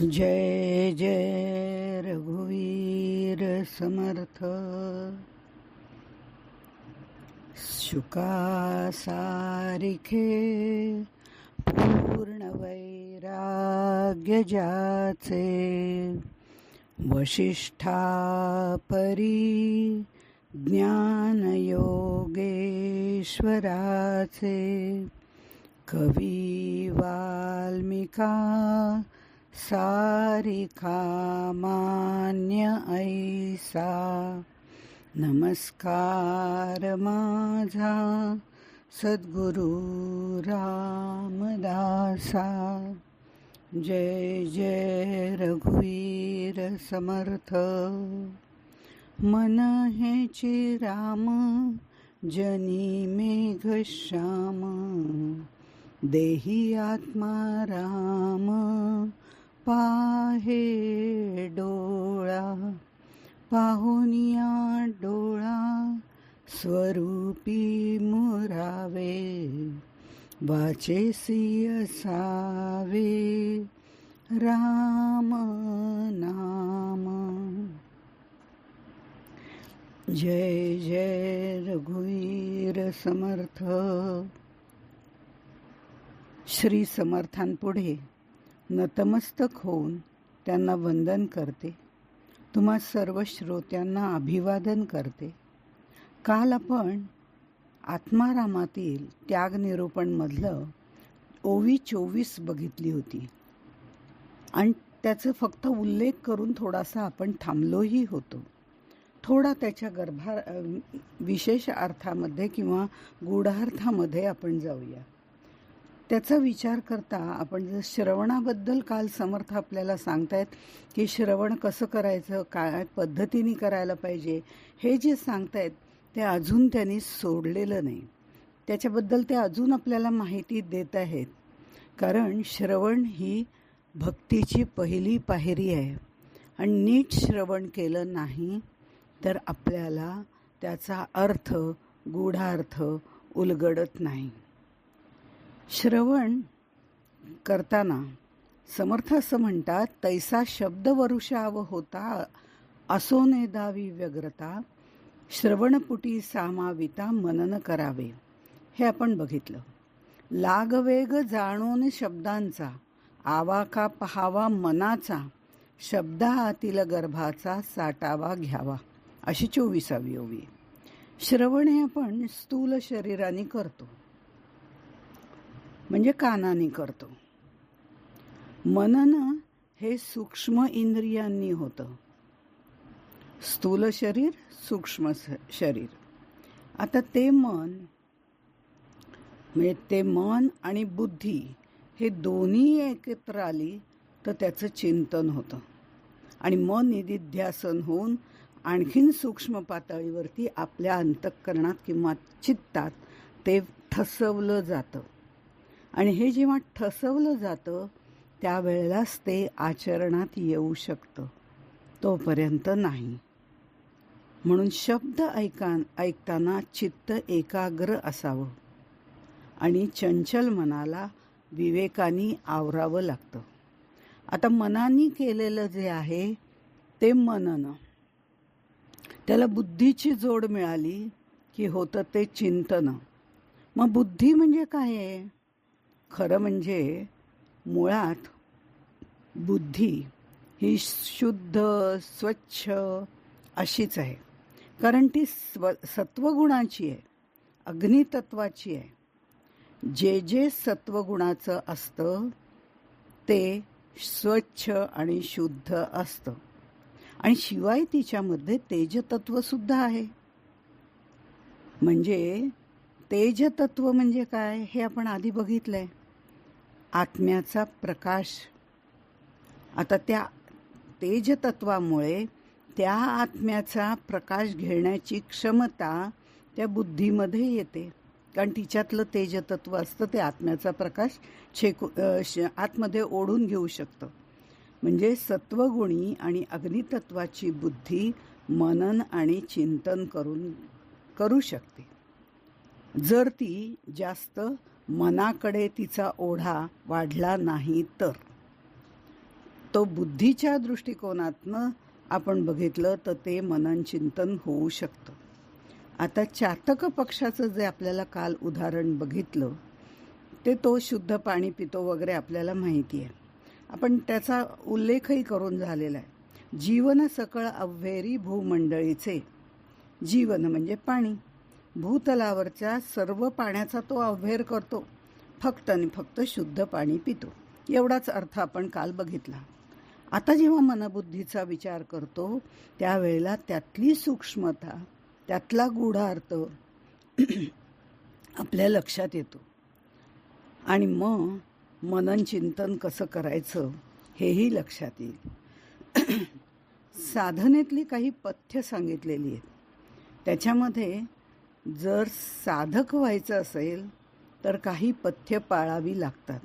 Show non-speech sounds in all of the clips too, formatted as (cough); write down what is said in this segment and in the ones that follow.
जय जय रघुवीर समर्थ। शुकासारिखे पूर्ण वैराग्य जाचे वशिष्ठा परी ज्ञानयोगेश्वराचे कवी वाल्मिका सारिका मान्य ऐसा। नमस्कार माझा सद्गुरु रामदासा। जय जय रघुवीर समर्थ। मन हे राम जनी मेघ श्याम। देही आत्मा राम पाहे डोळा पाहुनिया डोळा स्वरूपी मुरावे. वाचेसी असावे राम नाम. जय जय रघुवीर समर्थ. श्री समर्थांपुढे. नतमस्तक होऊन त्यांना वंदन करते. तुम्हा सर्व श्रोत्यांना अभिवादन करते. काल आपण आत्मारामातील त्याग निरूपणमधलं ओवी चोवीस बघितली होती. आणि त्याचं फक्त उल्लेख करून थोडासा आपण थांबलोही होतो. थोडा त्याच्या गर्भा विशेष अर्थामध्ये किंवा गूढार्थामध्ये आपण जाऊया. त्याचा विचार करता आपण जर श्रवणाबद्दल काल समर्थ आपल्याला सांगतायत की श्रवण कसं करायचं काय पद्धतीने करायला पाहिजे हे जे सांगतायत ते अजून त्यांनी सोडलेलं नाही. त्याच्याबद्दल ते अजून आपल्याला माहिती देत आहेत. कारण श्रवण ही भक्तीची पहिली पायरी आहे. आणि नीट श्रवण केलं नाही तर आपल्याला त्याचा अर्थ गूढार्थ उलगडत नाही. श्रवण करताना समर्थ असं म्हणतात तैसा शब्द वरुषाव होता असोने दावी व्यग्रता श्रवणपुटी सामाविता मनन करावे. हे आपण बघितलं. लागवेग जाणून शब्दांचा आवाका पहावा मनाचा शब्दा आतील गर्भाचा साठावा घ्यावा. अशी चोवीसावी ओवी. श्रवण हे आपण स्थूल शरीराने करतो. म्हणजे कानाने करतो. मनन हे सूक्ष्म इंद्रियांनी होतं. स्थूल शरीर सूक्ष्म शरीर. आता ते मन म्हणजे ते मन आणि बुद्धी हे दोन्ही एकत्र आली तर त्याचं चिंतन होतं. आणि मन निधिध्यासन होऊन आणखीन सूक्ष्म पातळीवरती आपल्या अंतःकरणात किंवा चित्तात ते ठसवलं जातं. आणि हे जेव्हा ठसवलं जातं त्यावेळेलाच ते आचरणात येऊ शकतं. तोपर्यंत नाही. म्हणून शब्द ऐका ऐकताना चित्त एकाग्र असावं आणि चंचल मनाला विवेकाने आवरावं लागतं. आता मनानी केलेलं जे आहे ते मनन. त्याला बुद्धीची जोड मिळाली की होतं ते चिंतन. मग बुद्धी म्हणजे काय आहे? खरं म्हणजे मुळात बुद्धी ही शुद्ध स्वच्छ अशीच आहे. कारण ती स्व सत्वगुणाची आहे अग्नितत्वाची आहे. जे जे सत्वगुणाचं असतं ते स्वच्छ आणि शुद्ध असतं. आणि शिवाय तिच्यामध्ये तेजतत्वसुद्धा आहे. म्हणजे तेजतत्व म्हणजे काय हे आपण आधी बघितलंय. आत्म्याचा प्रकाश. आता त्या तेजतत्वामुळे त्या आत्म्याचा प्रकाश घेण्याची क्षमता त्या बुद्धीमध्ये येते. कारण तिच्यातलं तेजतत्व असतं ते आत्म्याचा प्रकाश छेकू आतमध्ये ओढून घेऊ शकतं. म्हणजे सत्वगुणी आणि अग्नितत्वाची बुद्धी मनन आणि चिंतन करून करू शकते. जर ती जास्त मनाकडे तिचा ओढा वाढला नाही तर. तो बुद्धीच्या दृष्टिकोनातनं आपण बघितलं तर ते मनन चिंतन होऊ शकतं. आता चातक पक्षाचं जे आपल्याला काल उदाहरण बघितलं ते तो शुद्ध पाणी पितो वगैरे आपल्याला माहिती आहे. आपण त्याचा उल्लेखही करून झालेला आहे. जीवन सकळ अव्हेरी भूमंडळीचे. जीवन म्हणजे पाणी. भूतलावरच्या सर्व पाण्याचा तो अव्हेर करतो. फक्त आणि फक्त शुद्ध पाणी पितो. एवढाच अर्थ आपण काल बघितला. आता जेव्हा मनबुद्धीचा विचार करतो त्यावेळेला त्यातली सूक्ष्मता त्यातला गूढार्थ (clears throat) आपल्या लक्षात येतो. आणि मग मनन चिंतन कसं करायचं हेही लक्षात येईल. (clears throat) साधनेतली काही पथ्य सांगितलेली आहेत. त्याच्यामध्ये जर साधक व्हायचं असेल तर काही पथ्य पाळावी लागतात.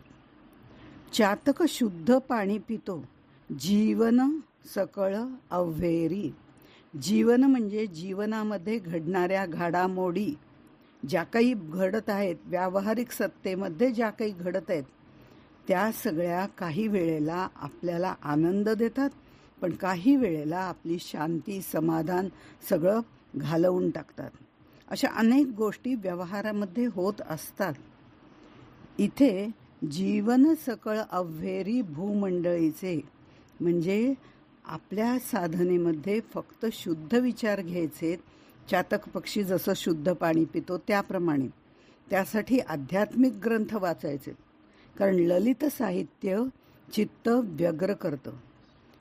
चातक शुद्ध पाणी पितो जीवन सकळ अव्हेरी. जीवन म्हणजे जीवनामध्ये घडणाऱ्या घडामोडी. ज्या काही घडत आहेत व्यावहारिक सत्तेमध्ये ज्या काही घडत आहेत त्या सगळ्या काही वेळेला आपल्याला आनंद देतात पण काही वेळेला आपली शांती समाधान सगळं घालवून टाकतात. अशा अनेक गोष्टी व्यवहारामध्ये होत असतात. इथे जीवन सकळ अव्हेरी भूमंडळीचे म्हणजे आपल्या साधनेमध्ये फक्त शुद्ध विचार घ्यायचे चातक पक्षी जसं शुद्ध पाणी पितो त्याप्रमाणे. त्यासाठी आध्यात्मिक ग्रंथ वाचायचे कारण ललित साहित्य चित्त व्यग्र करतं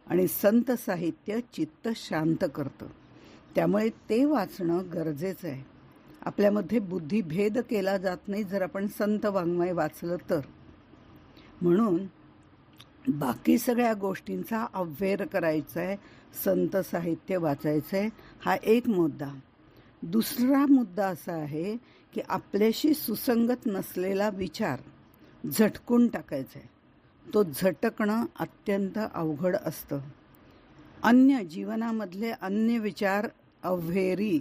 आणि संत साहित्य चित्त शांत करतं. त्यामुळे ते वाचणं गरजेचं आहे. आपल्यामध्ये बुद्धिभेद केला जात नाही जर आपण संत वाङ्मय वाचलं तर. म्हणून बाकी सगळ्या गोष्टींचा अव्हेर करायचा आहे संत साहित्य वाचायचं आहे हा एक मुद्दा. दुसरा मुद्दा असा आहे की आपल्याशी सुसंगत नसलेला विचार झटकून टाकायचा आहे तो झटकणं अत्यंत अवघड असतं. अन्य जीवनामधले अन्य विचार अव्हेरी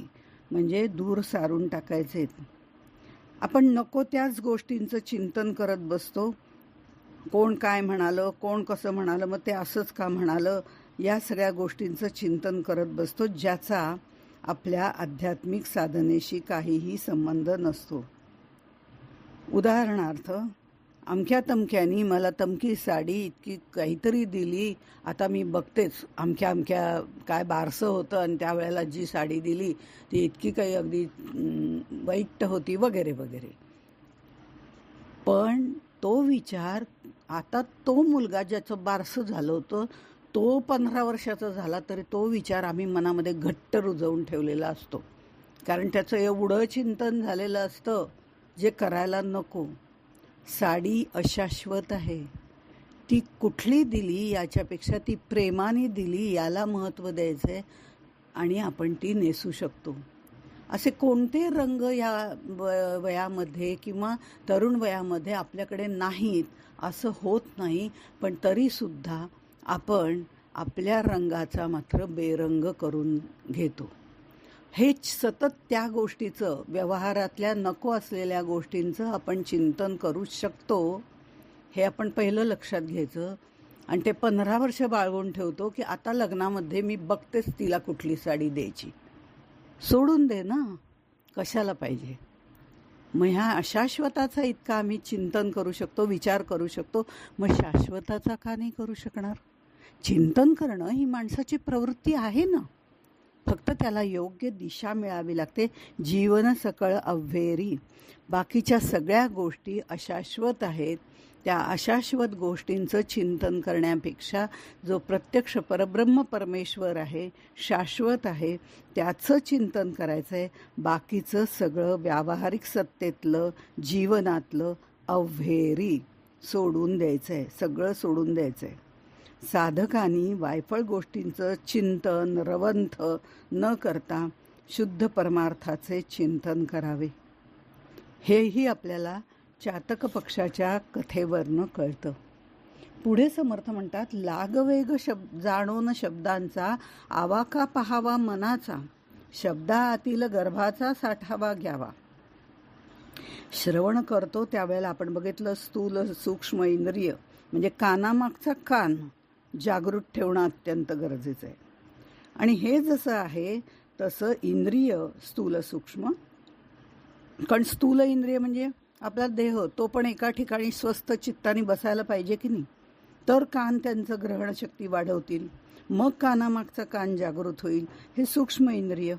म्हणजे दूर सारून टाकायचे. आपण नको त्याच गोष्टींचं चिंतन करत बसतो. कोण काय म्हणालं कोण कसं म्हणालं मग ते असंच का म्हणालं या सगळ्या गोष्टींचं चिंतन करत बसतो ज्याचा आपल्या आध्यात्मिक साधनेशी काहीही संबंध नसतो. उदाहरणार्थ अमक्या तमक्यानी मला तमकी साडी इतकी काहीतरी दिली. आता मी बघतेच अमक्या अमक्या काय बारसं होतं आणि त्यावेळेला जी साडी दिली ती इतकी काही अगदी वाईट होती वगैरे वगैरे. पण तो विचार आता तो मुलगा ज्याचं बारसं झालं होतं तो पंधरा वर्षाचा झाला तरी तो विचार आम्ही मनामध्ये घट्ट रुजवून ठेवलेला असतो. कारण त्याचं एवढं चिंतन झालेलं असतं जे करायला नको. साडी अशाश्वत आहे. ती कुठली दिली याच्यापेक्षा ती प्रेमाने दिली याला महत्त्व द्यायचं आहे आणि आपण ती नेसू शकतो. असे कोणते रंग या वयामध्ये किंवा तरुण वयामध्ये आपल्याकडे नाहीत असं होत नाही पण तरीसुद्धा आपण आपल्या रंगाचा मात्र बेरंग करून घेतो. हे सतत त्या गोष्टीचं व्यवहारातल्या नको असलेल्या गोष्टींचं आपण चिंतन करू शकतो हे आपण पहिलं लक्षात घ्यायचं. आणि ते पंधरा वर्ष बाळगून ठेवतो की आता लग्नामध्ये मी बघतेच तिला कुठली साडी द्यायची. सोडून दे ना. कशाला पाहिजे? मग ह्या अशाश्वताचा इतका आम्ही चिंतन करू शकतो विचार करू शकतो. मग शाश्वताचा का नाही करू शकणार? चिंतन करणं ही माणसाची प्रवृत्ती आहे ना. फक्त त्याला योग्य दिशा मिळावी लागते. जीवन सकळ अव्हेरी. बाकीच्या सगळ्या गोष्टी अशाश्वत आहेत. त्या अशाश्वत गोष्टींचं चिंतन करण्यापेक्षा जो प्रत्यक्ष परब्रह्म परमेश्वर आहे शाश्वत आहे त्याचं चिंतन करायचं आहे बाकीचं सगळं व्यावहारिक सत्तेतलं जीवनातलं अव्हेरी सोडून द्यायचं आहे सगळं सोडून द्यायचं आहे साधकांनी वायफळ गोष्टींचं चिंतन रवंथ न करता शुद्ध परमार्थाचे चिंतन करावे. हेही आपल्याला चातक पक्षाच्या कथेवरनं कळतं. पुढे समर्थ म्हणतात लागवेग शब्द जाणून शब्दांचा आवाका पहावा मनाचा शब्दातील गर्भाचा साठावा घ्यावा. श्रवण करतो त्यावेळेला आपण बघितलं स्थूल सूक्ष्म इंद्रिय म्हणजे कानामागचा कान. जागृत ठेवणं अत्यंत गरजेचं आहे. आणि हे जसं आहे तसं इंद्रिय स्थूल सूक्ष्म. कारण स्थूल इंद्रिय म्हणजे आपला देह तो पण एका ठिकाणी स्वस्थ चित्ताने बसायला पाहिजे की नाही? तर कान त्यांचं ग्रहणशक्ती वाढवतील. मग कानामागचा कान जागृत होईल. हे सूक्ष्म इंद्रिय.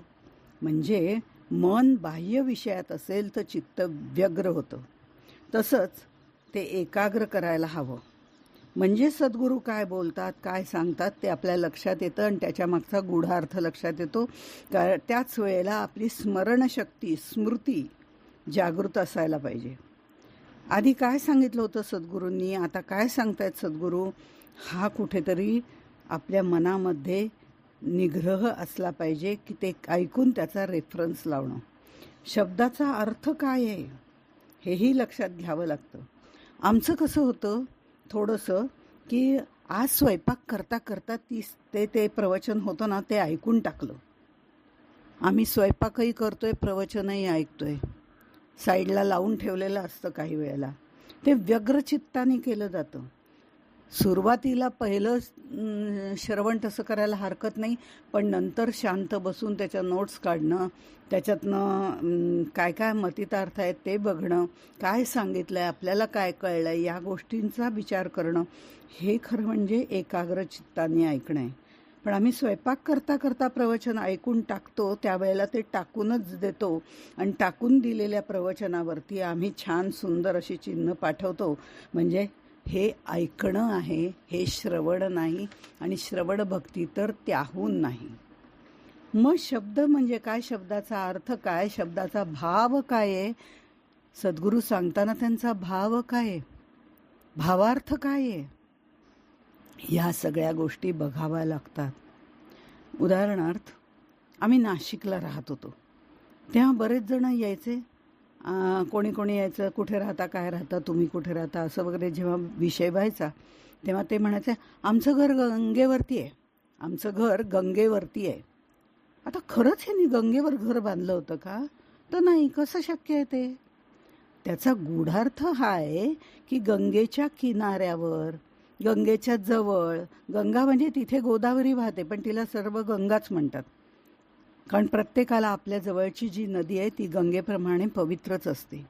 म्हणजे मन बाह्य विषयात असेल तर चित्त व्यग्र होतं. तसंच ते एकाग्र करायला हवं. म्हणजे सद्गुरू काय बोलतात काय सांगतात ते आपल्या लक्षात येतं आणि त्याच्या मागचा गूढार्थ लक्षात येतो. कारण त्याच वेळेला आपली स्मरणशक्ती स्मृती जागृत असायला पाहिजे. आधी काय सांगितलं होतं सद्गुरूंनी? आता काय सांगतायत सद्गुरू? हा कुठेतरी आपल्या मनामध्ये निग्रह असला पाहिजे की ते ऐकून त्याचा रेफरन्स लावणं. शब्दाचा अर्थ काय आहे? हेही लक्षात घ्यावं लागतं. आमचं कसं होतं? थोडंसं की आज स्वयंपाक करता करता तीस ते ते प्रवचन होतं ना ते ऐकून टाकलं. आम्ही स्वयंपाकही करतो आहे प्रवचनही ऐकतो आहे साईडला लावून ठेवलेलं असतं काही वेळेला. ते व्यग्रचित्ताने केलं जातं. सुरुवातीला पहिलं श्रवण तसं करायला हरकत नाही पण नंतर शांत बसून त्याच्या नोट्स काढणं त्याच्यातनं काय काय मतितार्थ आहेत ते बघणं काय सांगितलं आहे आपल्याला काय कळलं आहे या गोष्टींचा विचार करणं हे खरं म्हणजे एकाग्र चित्ताने ऐकणं आहे. पण आम्ही स्वयंपाक करता करता प्रवचन ऐकून टाकतो त्यावेळेला ते टाकूनच देतो आणि टाकून दिलेल्या प्रवचनावरती आम्ही छान सुंदर अशी चिन्ह पाठवतो. म्हणजे हे ऐकणं आहे हे श्रवण नाही आणि श्रवण भक्ती तर त्याहून नाही. मग शब्द म्हणजे काय? शब्दाचा अर्थ काय? शब्दाचा भाव काय आहे? सद्गुरू सांगताना त्यांचा भाव काय आहे? भावार्थ काय आहे? या सगळ्या गोष्टी बघाव्या लागतात. उदाहरणार्थ आम्ही नाशिकला राहत होतो. तेव्हा बरेच जण यायचे कोणी कोणी यायचं कुठे राहता काय राहता तुम्ही कुठे राहता असं वगैरे जेव्हा विषय व्हायचा तेव्हा ते म्हणायचे आमचं घर गंगेवरती आहे. आमचं घर गंगेवरती आहे. आता खरंच ह्यांनी गंगेवर घर बांधलं होतं का? तर नाही कसं शक्य आहे ते? त्याचा गूढार्थ हा आहे की गंगेच्या किनाऱ्यावर गंगेच्या जवळ गंगा म्हणजे तिथे गोदावरी वाहते पण तिला सर्व गंगाच म्हणतात. कारण प्रत्येकाला आपल्या जवळची जी नदी आहे ती गंगेप्रमाणे पवित्रच असते.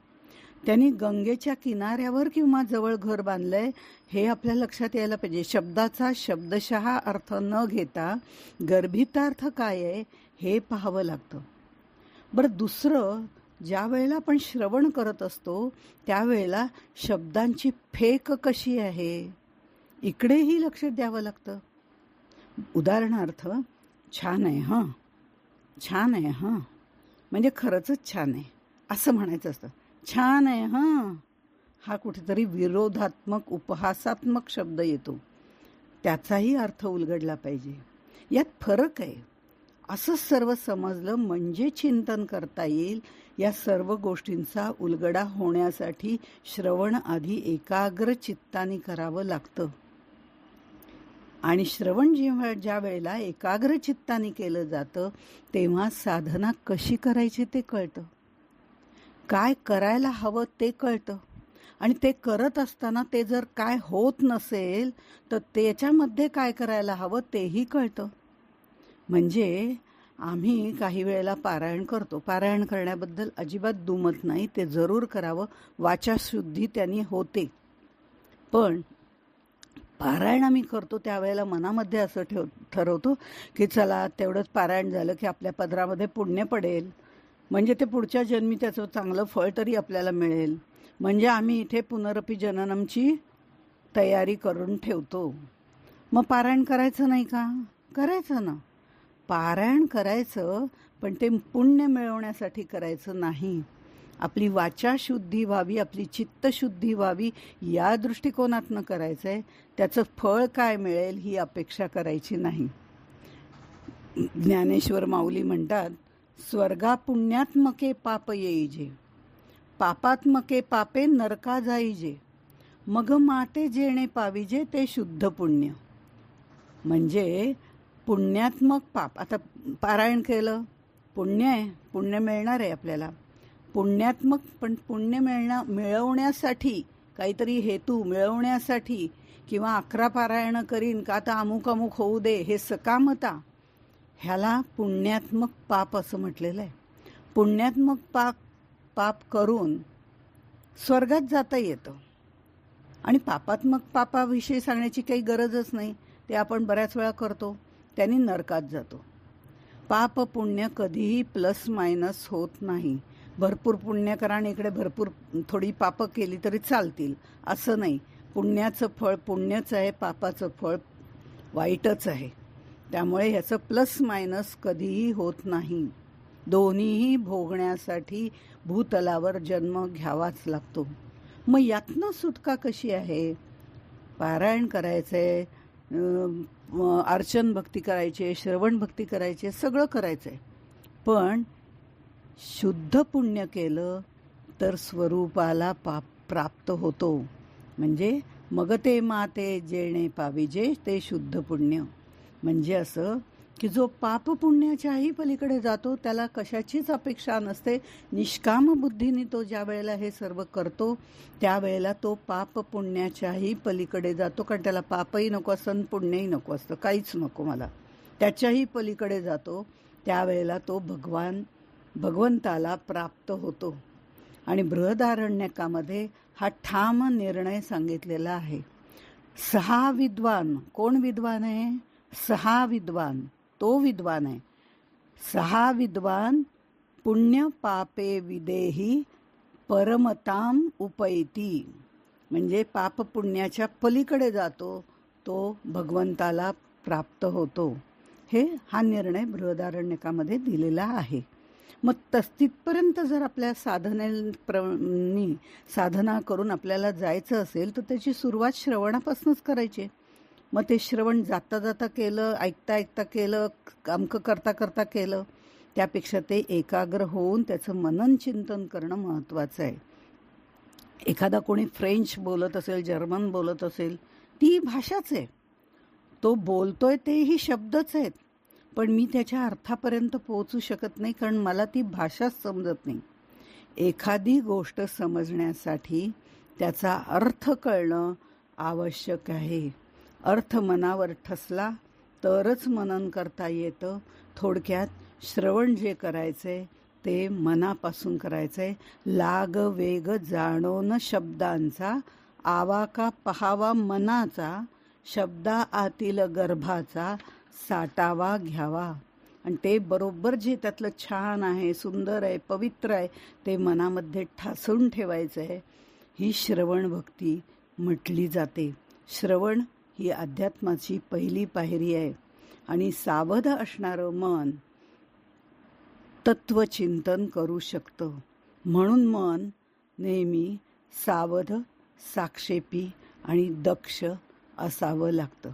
त्यांनी गंगेच्या किनाऱ्यावर किंवा जवळ घर बांधलंय हे आपल्या लक्षात यायला पाहिजे. शब्दाचा शब्दशः अर्थ न घेता गर्भितार्थ काय आहे हे पाहावं लागतं. बरं दुसरं ज्या वेळेला आपण श्रवण करत असतो त्यावेळेला शब्दांची फेक कशी आहे इकडेही लक्ष द्यावं लागतं. उदाहरणार्थ छान आहे हां. छान आहे हां. म्हणजे खरंच छान आहे. असं म्हणायचं असतं. छान आहे हां. हा कुठेतरी विरोधात्मक उपहासात्मक शब्द येतो. त्याचाही अर्थ उलगडला पाहिजे. यात फरक आहे. असं सर्व समजलं म्हणजे चिंतन करता येईल. या सर्व गोष्टींचा उलगडा होण्यासाठी श्रवण आधी एकाग्र चित्ताने करावं लागतं. आणि श्रवण जेव्हा ज्या वेळेला एकाग्र चित्ताने केलं जातं तेव्हा साधना कशी करायची ते कळतं. काय करायला हवं ते कळतं. आणि ते करत असताना ते जर काय होत नसेल तर त्याच्यामध्ये काय करायला हवं तेही कळतं. म्हणजे आम्ही काही वेळेला पारायण करतो. पारायण करण्याबद्दल अजिबात दुमत नाही. ते जरूर करावं. वाचाशुद्धी त्यांनी होते. पण पारायण आम्ही करतो त्यावेळेला मनामध्ये असं ठेव ठरवतो की चला तेवढंच पारायण झालं की आपल्या पदरामध्ये पुण्य पडेल. म्हणजे ते पुढच्या जन्मी त्याचं चांगलं फळ तरी आपल्याला मिळेल. म्हणजे आम्ही इथे पुनरपी जननमची तयारी करून ठेवतो. मग पारायण करायचं नाही का? करायचं ना. पारायण करायचं पण ते पुण्य मिळवण्यासाठी करायचं नाही. आपली वाचा शुद्धी व्हावी आपली चित्तशुद्धी व्हावी या दृष्टिकोनातनं करायचं आहे त्याचं फळ काय मिळेल ही अपेक्षा करायची नाही. ज्ञानेश्वर माऊली म्हणतात स्वर्गा पुण्यात्मके पाप येईजे. पापात्मके पापे नरका जाईजे. मग माते जेणे पाविजे ते शुद्ध पुण्य. म्हणजे पुण्यात्मक पाप. आता पारायण केलं. पुण्य आहे. पुण्य मिळणार आहे आपल्याला. पुण्यात्मक पण पुण्य मिळणं मिळवण्यासाठी काहीतरी हेतू मिळवण्यासाठी किंवा अकरा पारायणं करीन का आता अमुक अमुक होऊ दे हे सकामता ह्याला पुण्यात्मक पाप असं म्हटलेलं आहे पुण्यात्मक पाप पाप करून स्वर्गात जाता येतं. आणि पापात्मक पापाविषयी सांगण्याची काही गरजच नाही ते आपण बऱ्याच वेळा करतो त्यांनी नरकात जातो. पाप पुण्य कधीही प्लस मायनस होत नाही. भरपूर पुण्य करा आणि इकडे भरपूर थोडी पापं केली तरी चालतील. असं नाही. पुण्याचं फळ पुण्यच आहे पापाचं फळ वाईटच आहे. त्यामुळे ह्याचं प्लस मायनस कधीही होत नाही. दोन्हीही भोगण्यासाठी भूतलावर जन्म घ्यावाच लागतो. मग यातनं सुटका कशी आहे? पारायण करायचंय आहे अर्चन भक्ती करायचे श्रवण भक्ती करायचे सगळं करायचंय. पण शुद्ध पुण्य केलं तर स्वरूपाला पाप प्राप्त होतो. म्हणजे मग ते माते जेणे पाविजे ते शुद्ध पुण्य. म्हणजे असं की जो पाप पुण्याच्याही पलीकडे जातो त्याला कशाचीच अपेक्षा नसते. निष्काम बुद्धीने तो ज्या वेळेला हे सर्व करतो त्यावेळेला तो पाप पुण्याच्याही पलीकडे जातो. कारण त्याला पापही नको असतं पुण्यही नको असतं. काहीच नको मला. त्याच्याही पलीकडे जातो. त्यावेळेला तो भगवान भगवंताला प्राप्त होतो. आणि बृहदारण्यकामध्ये हा ठाम निर्णय सांगितलेला आहे. सहा विद्वान कोण विद्वान आहे? सहा विद्वान तो विद्वान आहे. सहा विद्वान पुण्य पापे विदेही परमताम उपैती. म्हणजे पाप पुण्याच्या पलीकडे जातो तो भगवंताला प्राप्त होतो. हे हा निर्णय बृहदारण्यकामध्ये दिलेला आहे. मग तस तिथपर्यंत जर आपल्या साधने साधना करून आपल्याला जायचं असेल तर त्याची सुरुवात श्रवणापासूनच करायची. मग ते श्रवण जाता जाता केलं ऐकता ऐकता केलं अमकं करता करता केलं त्यापेक्षा ते एकाग्र होऊन त्याचं मनन चिंतन करणं महत्त्वाचं आहे. एखादा कोणी फ्रेंच बोलत असेल जर्मन बोलत असेल ती भाषाच आहे. तो बोलतोय तेही शब्दच आहेत. पण मी त्याच्या अर्थापर्यंत पोहोचू शकत नाही कारण मला ती भाषाच समजत नाही. एखादी गोष्ट समजण्यासाठी त्याचा अर्थ कळणं आवश्यक आहे. अर्थ मनावर ठसला तरच मनन करता येतं. थोडक्यात श्रवण जे करायचंय ते मनापासून करायचंय. लाग वेग जाणवण शब्दांचा आवाका पहावा मनाचा शब्दा आतील गर्भाचा साठावा घ्यावा. आणि ते बरोबर जे त्यातलं छान आहे सुंदर आहे पवित्र आहे ते मनामध्ये ठासून ठेवायचं आहे. ही श्रवण भक्ती म्हटली जाते. श्रवण ही अध्यात्माची पहिली पायरी आहे. आणि सावध असणारं मन तत्वचिंतन करू शकतं. म्हणून मन नेहमी सावध साक्षेपी आणि दक्ष असावं लागतं.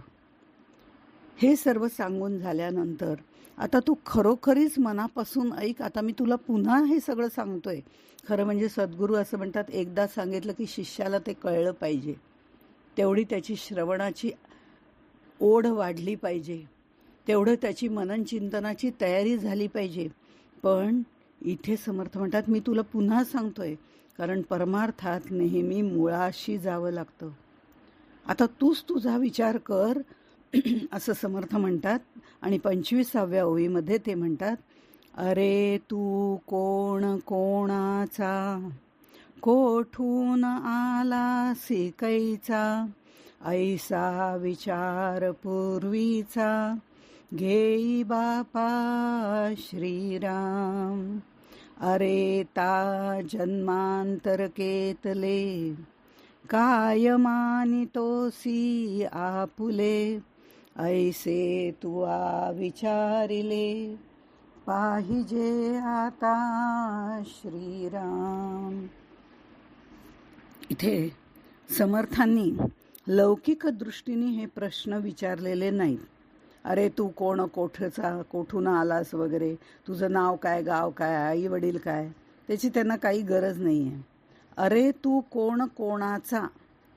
हे सर्व सांगून झाल्यानंतर आता तू खरोखरीच मनापासून ऐक आता मी तुला पुन्हा हे सगळं सांगतोय. खरं म्हणजे सद्गुरू असं म्हणतात एकदा सांगितलं की शिष्याला ते कळलं पाहिजे. तेवढी त्याची श्रवणाची ओढ वाढली पाहिजे. तेवढं त्याची मनन चिंतनाची तयारी झाली पाहिजे. पण इथे समर्थ म्हणतात मी तुला पुन्हा सांगतोय कारण परमार्थात नेहमी मुळाशी जावं लागतं. आता तूच तुझा विचार कर (clears throat) असं समर्थ म्हणतात. आणि पंचवीसाव्या ओळीमध्ये ते म्हणतात अरे तू कोण कोणाचा? कोठून आला सिकैचा ऐसा विचार पूर्वीचा. घेई बापा श्रीराम. अरे ता जन्मांतर केतले काय मानितोसी आपुले? ऐसे तू विचारिले पाहिजे आता श्रीराम। इथे समर्थांनी लौकिक दृष्टीने हे प्रश्न विचारलेले नाहीत. अरे तू कोण कोठचा कोठून आलास वगैरे? तुझं नाव काय गाव काय आई वडील काय? त्याची त्यांना काही गरज नाही आहे अरे तू कोण कोणाचा?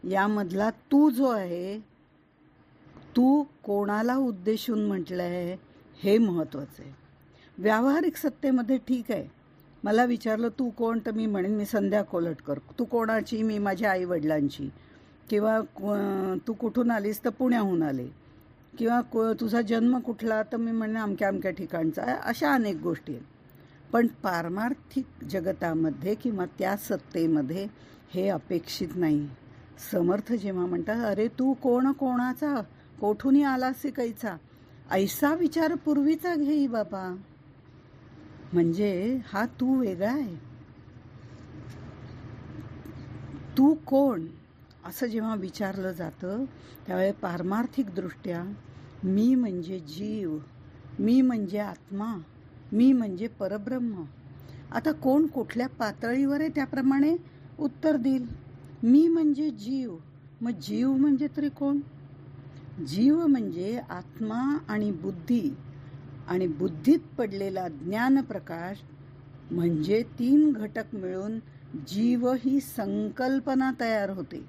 यामधला तू जो आहे तू कोणाला उद्देशून म्हटलं आहे हे महत्त्वाचं आहे. व्यावहारिक सत्तेमध्ये ठीक आहे. मला विचारलं तू कोण? तर मी म्हणेन मी संध्या कोलटकर. तू कोणाची? मी माझ्या आई वडिलांची किंवा तू कुठून आलीस तर पुण्याहून आले. किंवा को- तुझा जन्म कुठला? तर मी म्हणेन अमक्या अमक्या ठिकाणचा. अशा अनेक गोष्टी आहेत. पण पारमार्थिक जगतामध्ये किंवा त्या सत्तेमध्ये हे अपेक्षित नाही. समर्थ जेव्हा म्हणतात अरे तू कोण कोणाचा? कोठूनही आलास कैसा ऐसा विचार पूर्वीचा घेई बाबा म्हणजे हा तू वेगळा आहे. तू कोण? असं जेव्हा विचारलं जातं त्यावेळे पारमार्थिकदृष्ट्या मी म्हणजे जीव मी म्हणजे आत्मा मी म्हणजे परब्रह्म. आता कोण कुठल्या पातळीवर आहे त्याप्रमाणे उत्तर देईल. मी म्हणजे जीव. मग जीव म्हणजे तरी कोण जीव म्हणजे आत्मा आणि बुद्धी आणि बुद्धीत पडलेला ज्ञान प्रकाश म्हणजे तीन घटक मिळून जीव ही संकल्पना तयार होते.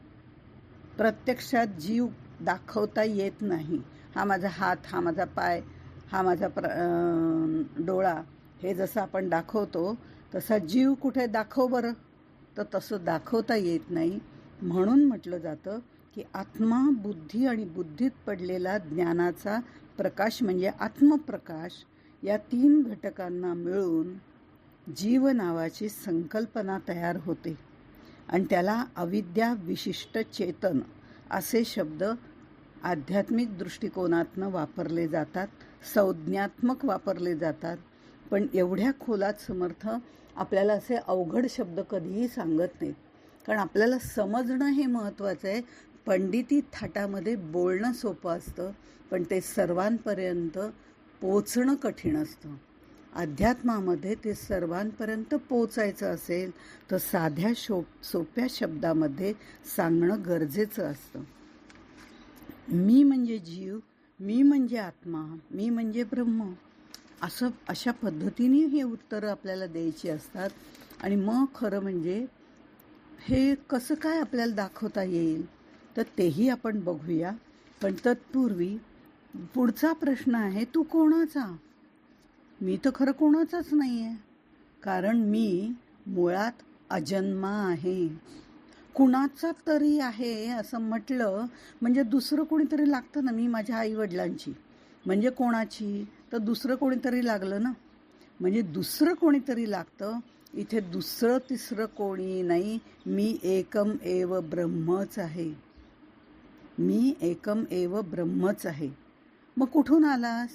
प्रत्यक्षात जीव दाखवता येत नाही. हा माझा हात हा माझा पाय हा माझा प्र डोळा हे जसं आपण दाखवतो तसा जीव कुठे दाखव बरं? तर तसं दाखवता येत नाही. म्हणून म्हटलं जातं की आत्मा बुद्धी आणि बुद्धीत पडलेला ज्ञानाचा प्रकाश म्हणजे आत्मप्रकाश या तीन घटकांना मिळून जीव नावाची संकल्पना तयार होते. आणि त्याला अविद्या विशिष्ट चेतन असे शब्द आध्यात्मिक दृष्टिकोनातनं वापरले जातात संज्ञात्मक वापरले जातात. पण एवढ्या खोलात समर्थ आपल्याला असे अवघड शब्द कधीही सांगत नाहीत. कारण आपल्याला समजणं हे महत्त्वाचं आहे. पंडिती थाटामध्ये बोलणं सोपं असतं पण ते सर्वांपर्यंत पोचणं कठीण असतं. अध्यात्मामध्ये ते सर्वांपर्यंत पोचायचं असेल तर साध्या शो सोप्या शब्दामध्ये सांगणं गरजेचं असतं. मी म्हणजे जीव मी म्हणजे आत्मा मी म्हणजे ब्रह्म असं अशा पद्धतीने हे उत्तरं आपल्याला द्यायची असतात. आणि मग खरं म्हणजे हे कसं काय आपल्याला दाखवता येईल? तर तेही आपण बघूया. पण तत्पूर्वी पुढचा प्रश्न आहे तू कोणाचा? मी तर खरं कोणाचाच नाही आहे कारण मी मुळात अजन्मा आहे. कुणाचा तरी आहे असं म्हटलं म्हणजे दुसरं कोणीतरी लागतं ना मी माझ्या आईवडिलांची. म्हणजे कोणाची? तर दुसरं कोणीतरी लागलं ना. म्हणजे दुसरं कोणीतरी लागतं. इथे दुसरं तिसरं कोणी नाही. मी एकम एव ब्रह्मच आहे. मी एकम एव ब्रह्मच आहे. मग कुठून आलास?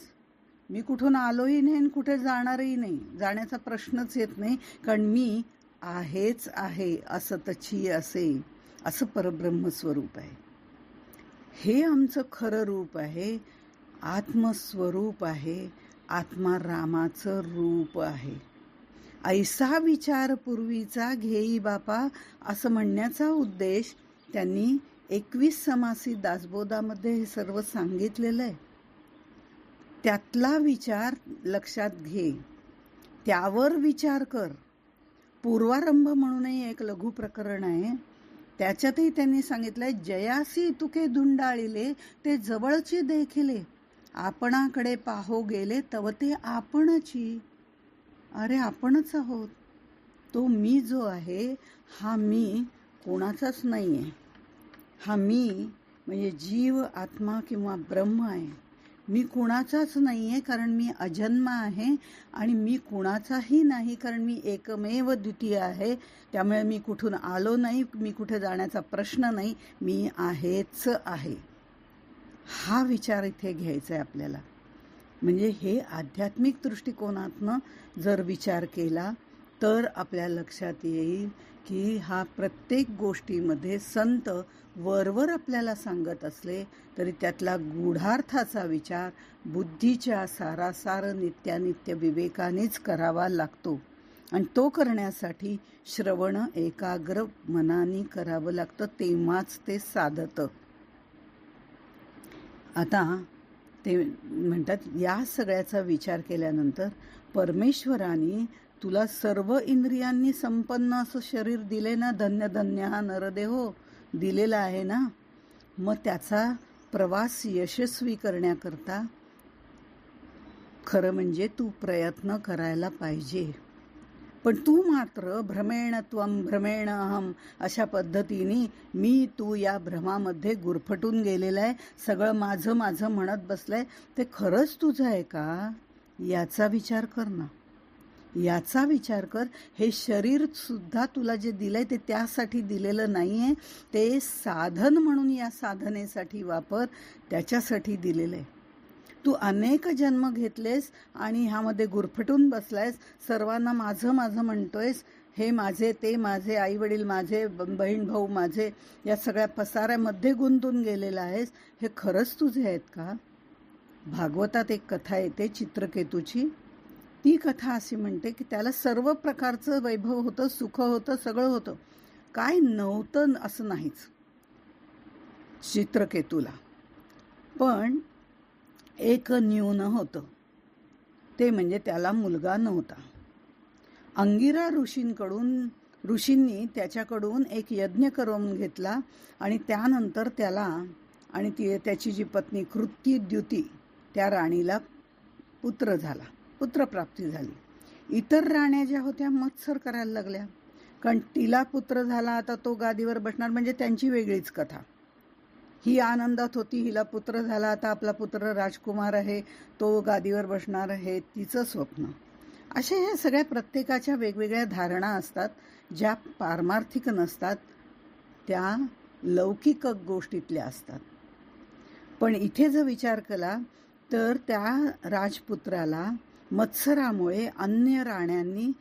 मी कुठून आलोही नाही आणि कुठे जाणारही नाही. जाण्याचा प्रश्नच येत नाही. कारण मी आहेच आहे असं तची असे असं परब्रह्म स्वरूप आहे. हे आमचं खरं रूप आहे. आत्मस्वरूप आहे. आत्मा रामाचं रूप आहे. ऐसा विचार पूर्वीचा घेई बापा असं म्हणण्याचा उद्देश त्यांनी एकवीस समासी दासबोधामध्ये हे सर्व सांगितलेलं आहे. त्यातला विचार लक्षात घे. त्यावर विचार कर. पूर्वारंभ म्हणूनही एक लघु प्रकरण आहे. त्याच्यातही त्यांनी सांगितलंय जयासी तुके धुंडाळिले ते जवळचे देखिले. आपणाकडे पाहो गेले तव ते आपणची. अरे आपणच आहोत. तो मी जो आहे हा मी कोणाचाच नाही आहे हा मी म्हणजे जीव आत्मा किंवा ब्रह्म आहे. मी कुणाचाच नाही आहे कारण मी अजन्म आहे आणि मी कुणाचाही नाही कारण मी एकमेव द्वितीय आहे. त्यामुळे मी कुठून आलो नाही मी कुठे जाण्याचा प्रश्न नाही मी आहेच आहे. हा विचार इथे घ्यायचा आहे आपल्याला. म्हणजे हे आध्यात्मिक दृष्टिकोनातनं जर विचार केला तर आपल्या लक्षात येईल की हा प्रत्येक गोष्टीमध्ये संत वरवर आपल्याला सांगत असले तरी त्यातला गूढार्थाचा विचार बुद्धीच्या सारासार नित्यानित्य विवेकानेच करावा लागतो. आणि तो करण्यासाठी श्रवण एकाग्र मनाने करावं लागतं तेव्हाच ते साधतं. आता ते म्हणतात या सगळ्याचा विचार केल्यानंतर परमेश्वराने तुला सर्व इंद्रियांनी संपन्न असं शरीर दिले ना धन्य धन्य हा नरदेहो दिलेला आहे ना मग त्याचा प्रवास यशस्वी करण्याकरता खरं म्हणजे तू प्रयत्न करायला पाहिजे. पण तू मात्र भ्रमेण त्वम भ्रमेण अहम अशा पद्धतीने मी तू या भ्रमामध्ये गुरफटून गेलेला आहे सगळं माझं माझं म्हणत बसलंय ते खरंच तुझं आहे का? याचा विचार कर ना. याचा विचार कर. हे शरीर सुद्धा तुला जे दिलंय ते त्यासाठी दिलेलं नाही आहे ते साधन म्हणून या साधनेसाठी वापर त्याच्यासाठी दिलेलं आहे तू अनेक जन्म घेतलेस आणि ह्यामध्ये गुरफटून बसलायस. सर्वांना माझं माझं म्हणतोयस. हे माझे ते माझे आई वडील माझे ब- बहीण भाऊ माझे या सगळ्या पसाऱ्यामध्ये गुंतून गेलेला आहेस. हे खरंच तुझे आहेत का? भागवतात एक कथा येते चित्रकेतूची. ती कथा अशी म्हणते की त्याला सर्व प्रकारचं वैभव होतं सुख होतं सगळं होतं. काय नव्हतं असं नाहीच. चित्रकेतूला. पण एक न्यून होतं. ते म्हणजे त्याला मुलगा नव्हता. अंगिरा ऋषींकडून ऋषींनी त्याच्याकडून एक यज्ञ करून घेतला आणि त्यानंतर त्याला आणि ती त्याची जी पत्नी कृती द्युती त्या राणीला पुत्र झाला. पुत्रप्राप्ती झाली. इतर राण्या ज्या होत्या मत्सर करायला लागल्या. कारण तिला पुत्र झाला आता तो गादीवर बसणार म्हणजे त्यांची वेगळीच कथा. ही आनंदात होती हिला पुत्र झाला आता आपला पुत्र राजकुमार आहे तो गादीवर बसणार आहे तिचं स्वप्न. अशा ह्या सगळ्या प्रत्येकाच्या वेगवेगळ्या धारणा असतात ज्या पारमार्थिक नसतात त्या लौकिक गोष्टीतल्या असतात. पण इथे जर विचार केला तर त्या राजपुत्राला मत्सरामुळे अन्य राण्यांनी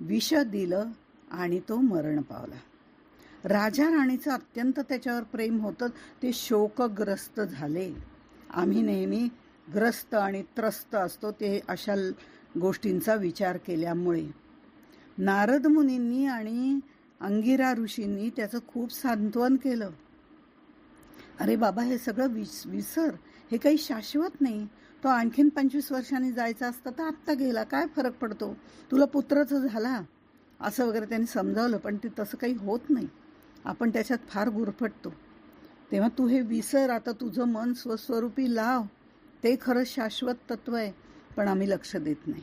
विष दिलं आणि तो मरण पावला. राजा राणीचं अत्यंत त्याच्यावर प्रेम होतं. ते शोकग्रस्त झाले. आम्ही नेहमी ग्रस्त आणि त्रस्त असतो ते अशा गोष्टींचा विचार केल्यामुळे. नारद मुनींनी आणि अंगिरा ऋषींनी त्याचं खूप सांत्वन केलं. अरे बाबा हे सगळं विस विसर. हे काही शाश्वत नाही. तो आणखीन पंचवीस वर्षांनी जायचा असता तर आत्ता गेला. काय फरक पडतो? तुला पुत्रच झाला. असं वगैरे त्यांनी समजावलं पण ते तसं काही होत नाही. आपण त्याच्यात फार गुरफटतो. तेव्हा तू हे विसर. आता तुझं मन स्वस्वरूपी लाव. ते खरं शाश्वत तत्व आहे पण आम्ही लक्ष देत नाही.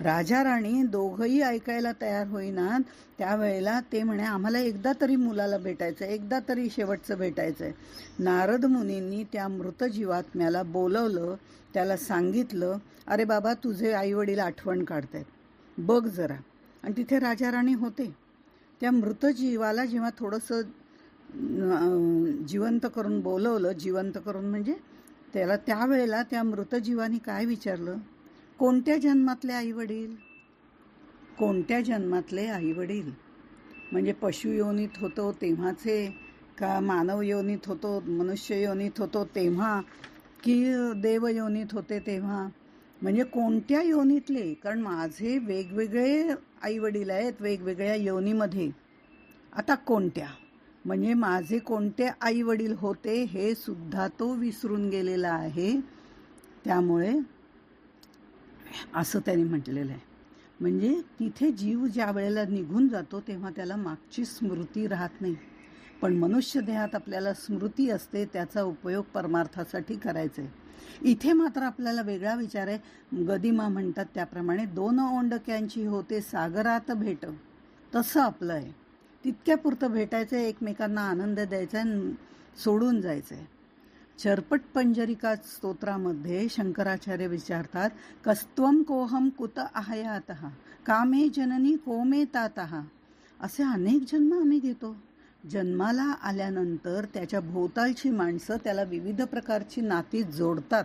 राजा राणी दोघंही ऐकायला तयार होईनात त्यावेळेला ते म्हणे आम्हाला एकदा तरी मुलाला भेटायचं एकदा तरी शेवटचं भेटायचं आहे नारद मुनींनी त्या मृत जीवात्म्याला बोलवलं त्याला सांगितलं अरे बाबा तुझे आईवडील आठवण काढतायत. बघ जरा. आणि तिथे राजा राणी होते. त्या मृत जीवाला जेव्हा थोडंसं जिवंत करून बोलवलं जिवंत करून म्हणजे त्याला त्यावेळेला त्या मृत जीवानी काय विचारलं? कोणत्या जन्मातले आईवडील? कोणत्या जन्मातले आईवडील? म्हणजे पशु योनीत होतो तेव्हाचे का मानव योनीत होतो मनुष्य योनीत होतो तेव्हा की देव योनीत होते तेव्हा? म्हणजे कोणत्या योनीतले? कारण माझे वेगवेगळे आईवडील आहेत वेगवेगळ्या योनीमध्ये. आता कोणत्या? म्हणजे माझे कोणते आई वडील होते हे सुद्धा तो विसरून गेलेला आहे. त्यामुळे असं त्यांनी म्हटलेलं आहे. म्हणजे तिथे जीव ज्या वेळेला निघून जातो तेव्हा त्याला मागची स्मृती राहत नाही. पण मनुष्य देहात आपल्याला स्मृती असते त्याचा उपयोग परमार्थासाठी करायचा आहे. इथे मात्र आपल्याला वेगळा विचार आहे. गदिमा म्हणतात त्याप्रमाणे दोन ओंडक्यांची होते सागरात भेट. तसं आपलं आहे. तितक्यापुरतं भेटायचं आहे एकमेकांना आनंद द्यायचा आहे आणि सोडून जायचं आहे. चरपट पंजरिका स्तोत्रामध्ये शंकराचार्य विचारतात कस्त्वम कोहम कुत आहायात कामे जननी कोमे तात? असे अनेक जन्म आम्ही घेतो. जन्माला आल्यानंतर त्याच्या भोवतालची माणसं त्याला विविध प्रकारची नाती जोडतात.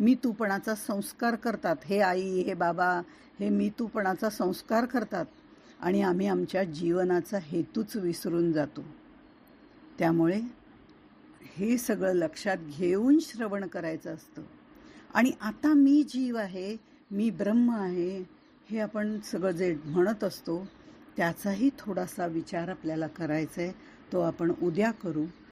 मी तूपणाचा संस्कार करतात. हे आई हे बाबा हे मी तूपणाचा संस्कार करतात आणि आम्ही आमच्या जीवनाचा हेतूच विसरून जातो. त्यामुळे हे सगळं लक्षात घेऊन श्रवण करायचं असतं. आणि आता मी जीव आहे मी ब्रह्म आहे हे आपण सगळं जे म्हणत असतो त्याचाही थोडासा विचार आपल्याला करायचा आहे तो आपण उद्या करू.